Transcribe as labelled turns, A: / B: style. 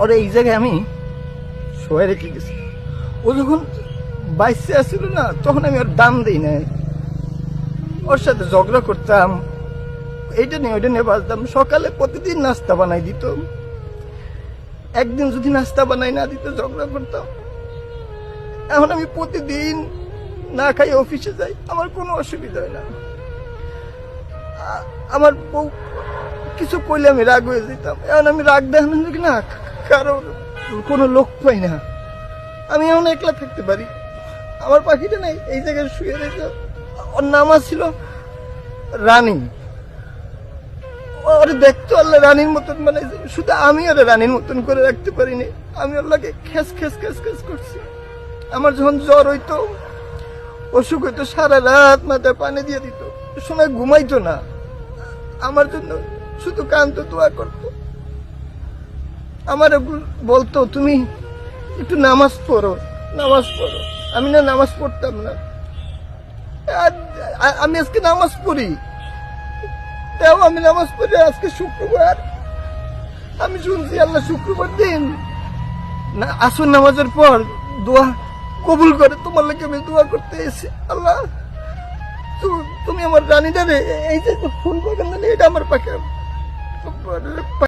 A: ওর এই জায়গায় আমি শোয়ে রেখে গেছি। ও যখন বাইসে আসছিল না, তখন আমি ওর দাম দিই নাই। ওর সাথে ঝগড়া করতাম, এইটা নিয়ে ওইটা নিয়ে বাজতাম। সকালে প্রতিদিন নাস্তা বানাই দিত। একদিন যদি নাস্তা বানাই না দিত, ঝগড়া করতাম। এখন আমি প্রতিদিন না খাই, অফিসে যাই, আমার কোনো অসুবিধা হয় না। আমার বউ, কিছু কইলে আমি রাগ হয়ে যেতাম। এখন আমি রাগ দেখানো না কারণ কোনো লোক পাই না। আমি এখন একলা থাকতে পারি। আমার পাখিটা নেই, এই জায়গায় শুয়ে রয়েছে ওর নাম ছিল রানী। ওর দেখতো আল্লাহ রানীর মতন মানে শুধু আমি ওর রানীর মতন করে রাখতে পারিনি। আমি লাগে খেস খেস খেস খেস করছি। আমার যখন জ্বর হইতো, অসুখ হইতো, সারা রাত মাথায় পানি দিয়ে দিত। সময় ঘুমাইতো না। আমার জন্য শুধু কান্ত দোয়া করতো। আমার বলতো, তুমি একটু নামাজ পড়ো নামাজ পড়ো। আমি না নামাজ পড়তাম না। আমি আজকে নামাজ পড়ি। তাও আমি নামাজ পড়ি আজকে শুক্রবার। আমি শুনছি আল্লাহ শুক্রবার দিন। না আসুন নামাজের পর দোয়া কবুল করে তোমার লাগে আমি দোয়া করতে এসেছি। আল্লাহ তুমি আমার রানীটা রে এই যে ফুল বাগান এটা আমার পাখি